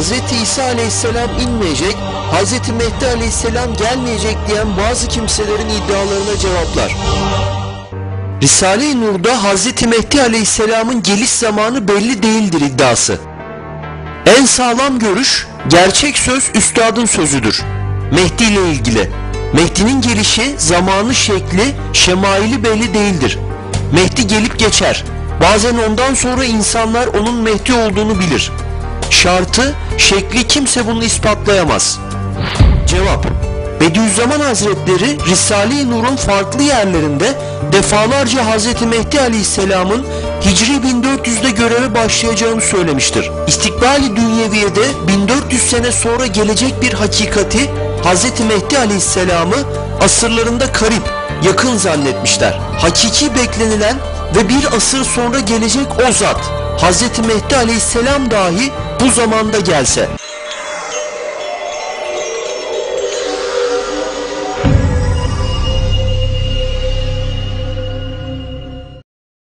Hz. İsa aleyhisselam inmeyecek, Hz. Mehdi aleyhisselam gelmeyecek diyen bazı kimselerin iddialarına cevaplar. Risale-i Nur'da Hz. Mehdi aleyhisselamın geliş zamanı belli değildir iddiası. En sağlam görüş, gerçek söz üstadın sözüdür. Mehdi ile ilgili. Mehdi'nin gelişi, zamanı, şekli, şemaili belli değildir. Mehdi gelip geçer. Bazen ondan sonra insanlar onun Mehdi olduğunu bilir. Şartı, şekli kimse bunu ispatlayamaz. Cevap Bediüzzaman Hazretleri Risale-i Nur'un farklı yerlerinde defalarca Hz. Mehdi Aleyhisselam'ın Hicri 1400'de göreve başlayacağını söylemiştir. İstikbali Dünyeviye'de 1400 sene sonra gelecek bir hakikati Hz. Mehdi Aleyhisselam'ı asırlarında karip, yakın zannetmişler. Hakiki beklenilen ve bir asır sonra gelecek o zat Hz. Mehdi Aleyhisselam dahi bu zamanda gelse